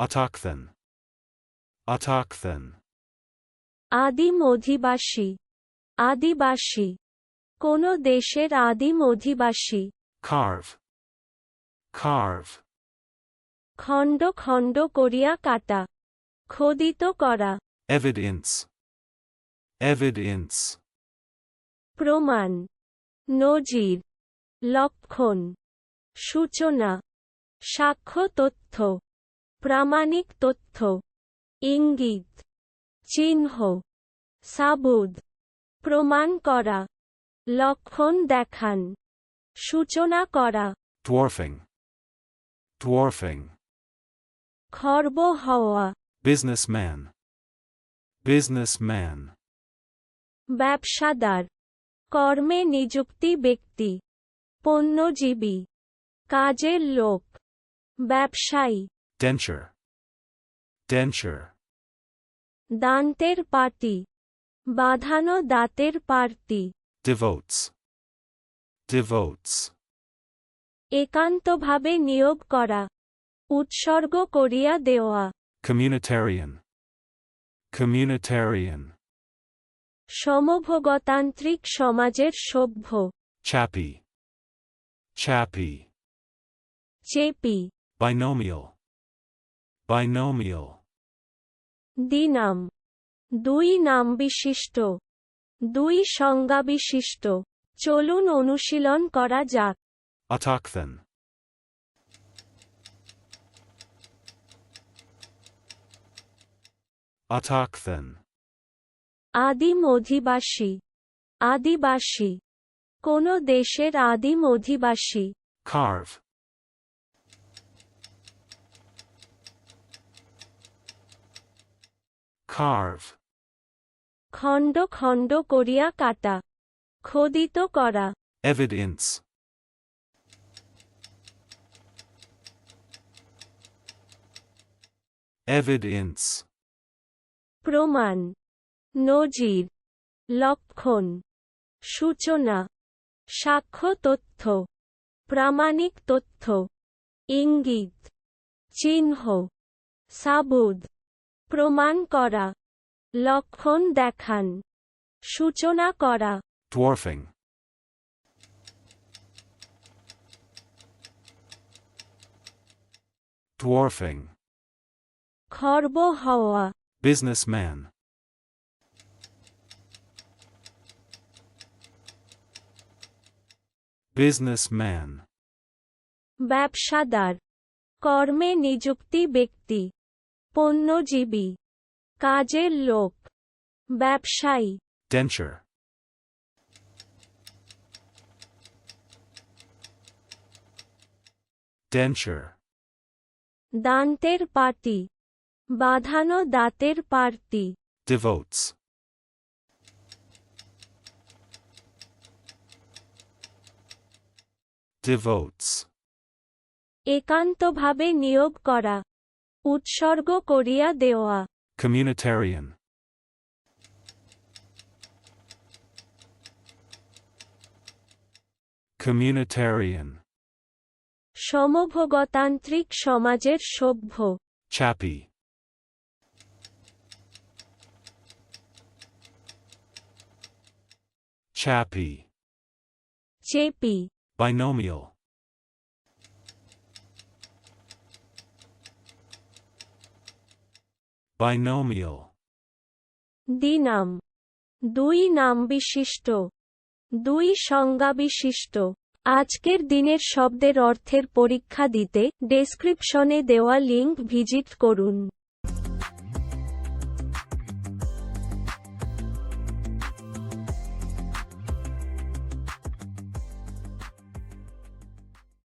Autochthon. Autochthon. আদিম অধিবাসী আদিবাসী কোন দেশের আদিম অধিবাসী Carve. Carve. খণ্ড খণ্ড করিয়া কাটা খোদিত করা Evidence. Evidence. প্রমাণ নজির লক্ষণ সূচনা সাক্ষ্য তথ্য প্রামাণিক তথ্য ইঙ্গিত চিহ্ন সাবুদ প্রমাণ করা লক্ষণ দেখান সূচনা করা Dwarfing. Dwarfing. খর্ব হওয়া Businessman. Businessman. ব্যবসাদার কর্মে নিযুক্তি ব্যক্তি পণ্যজীবী কাজের লোক ব্যবসায়ী Denture. Denture. দান্তের পাটি বাঁধানো দাঁতের পার্টি Devotes. Devotes. একান্তভাবে নিয়োগ করা উৎসর্গ করিয়া দেওয়া Communitarian. Communitarian. সমভোগতান্ত্রিক সমাজের সভ্য Chappy. Chappy. চেপি Binomial. Binomial. দিনাম দুই নাম বিশিষ্ট দুই সংজ্ঞা বিশিষ্ট চলুন অনুশীলন করা যাক Autochthon. Autochthon. আদিম অধিবাসী আদিবাসী কোন দেশের আদিম অধিবাসী Carve. Carve. খণ্ড খণ্ড করিয়া কাটা। খোদিত করা। Evidence. Evidence. প্রমাণ। নজির। লক্ষণ। সূচনা। সাক্ষ্য তথ্য। প্রামাণিক তথ্য। ইঙ্গিত। চিহ্ন। সাবুদ। প্রমাণ করা লক্ষণ দেখান সূচনা করা Dwarfing. Dwarfing. খর্ব হওয়া Businessman. Businessman. ব্যবসাদার কর্মে নিযুক্তি ব্যক্তি পণ্যজীবী কাজের লোক ব্যবসায়ী Denture. Denture. দান্তের পাটি বাঁধানো দাঁতের পার্টি Devotes. Devotes. একান্তভাবে নিয়োগ করা উৎসর্গ করিয়া দেওয়া। কমিউনিটেরিয়ান কমিউনিটেরিয়ান সমভোগতান্ত্রিক সমাজের সভ্য। চাপি চাপি চেপি বাইনোমিয়াল Binomial. দিনাম দুই নাম বিশিষ্ট। দুই সংজ্ঞা বিশিষ্ট। আজকের দিনের শব্দের অর্থের পরীক্ষা দিতে ডেসক্রিপশনে দেওয়া লিংক ভিজিট করুন।